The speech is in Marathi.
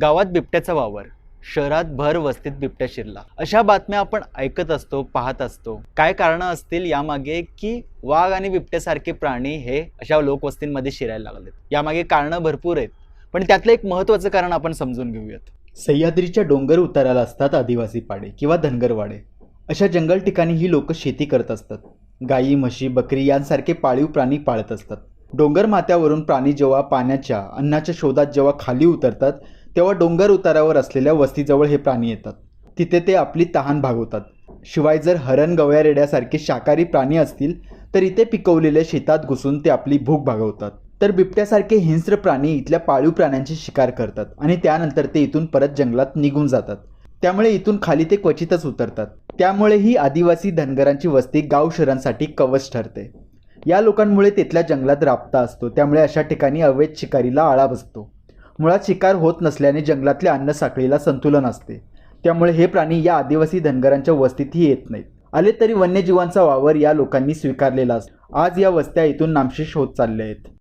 गावात बिबट्याचा वावर. शहरात भर वस्तीत बिबट्या शिरला. अशा बातम्या आपण ऐकत असतो पाहत असतो. काय कारणं असतील यामागे की वाघ आणि बिबट्यासारखे प्राणी हे अशा लोकवस्तींमध्ये शिरायला लागलेत. यामागे कारणं भरपूर आहेत. पण त्यातलं एक महत्त्वाचं कारण आपण समजून घेऊयात. सह्याद्रीच्या डोंगर उताराला असतात आदिवासी पाडे किंवा धनगरवाडे. अशा जंगल ठिकाणी ही लोक शेती करत असतात. गायी म्हशी बकरी यांसारखे पाळीव प्राणी पाळत असतात. डोंगर माथ्यावरून प्राणी जेव्हा पाण्याच्या अन्नाच्या शोधात जेव्हा खाली उतरतात तेव्हा डोंगर उतारावर असलेल्या वस्तीजवळ हे प्राणी येतात. तिथे ते आपली तहान भागवतात. शिवाय जर हरण गवया रेड्यासारखे शाकाहारी प्राणी असतील तर इथे पिकवलेल्या शेतात घुसून ते आपली भूक भागवतात. तर बिबट्यासारखे हिंस्र प्राणी इथल्या पाळीव प्राण्यांची शिकार करतात आणि त्यानंतर ते इथून परत जंगलात निघून जातात. त्यामुळे इथून खाली ते क्वचितच उतरतात. त्यामुळे ही आदिवासी धनगरांची वस्ती गाव शहरांसाठी कवच ठरते. या लोकांमुळे तिथल्या जंगलात राबता असतो त्यामुळे अशा ठिकाणी अवैध शिकारीला आळा बसतो. मुळात शिकार होत नसल्याने जंगलातल्या अन्न साखळीला संतुलन असते. त्यामुळे हे प्राणी या आदिवासी धनगरांच्या वस्तीतही येत नाहीत. आले तरी वन्यजीवांचा वावर या लोकांनी स्वीकारलेला असतो. आज या वस्त्या इथून नामशेष होत चालल्या आहेत.